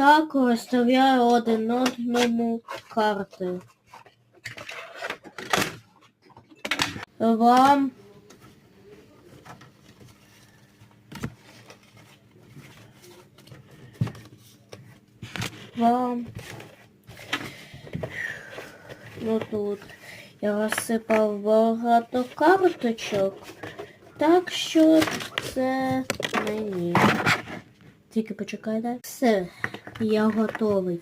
Так розставляю один одному карти. Вам вам ну тут я розсипав багато карточок, так що це мені. Тільки почекайте. Все, я готовий.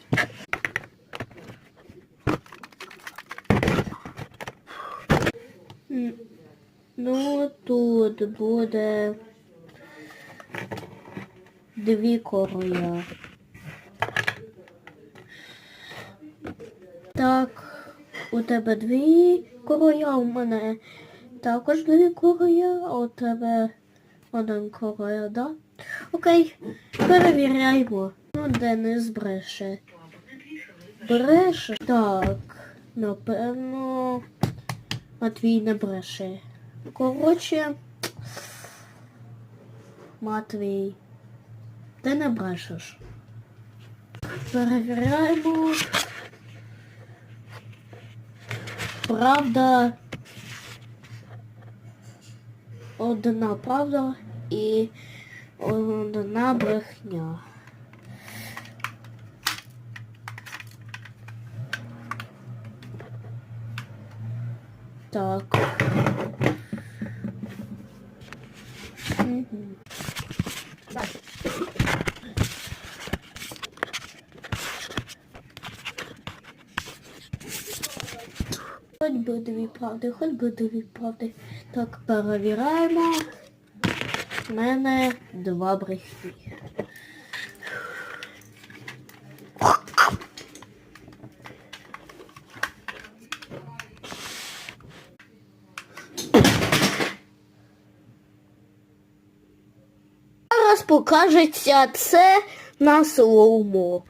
Ну, тут буде дві короля. Так, у тебе дві короля, у мене також дві короля, а у тебе один короля, да? Окей, перевіряємо. Денис бреше. Бреше? Так, напевно, Матвій не бреше. Коротше, Матвій, ти не брешеш. Перевіряємо. Правда. Одна правда і одна брехня. Так. Мгм. Хоч би дві правди, хоч би дві правди. Так, перевіряємо. У мене два брехні. Зараз покажеться це на слоумо.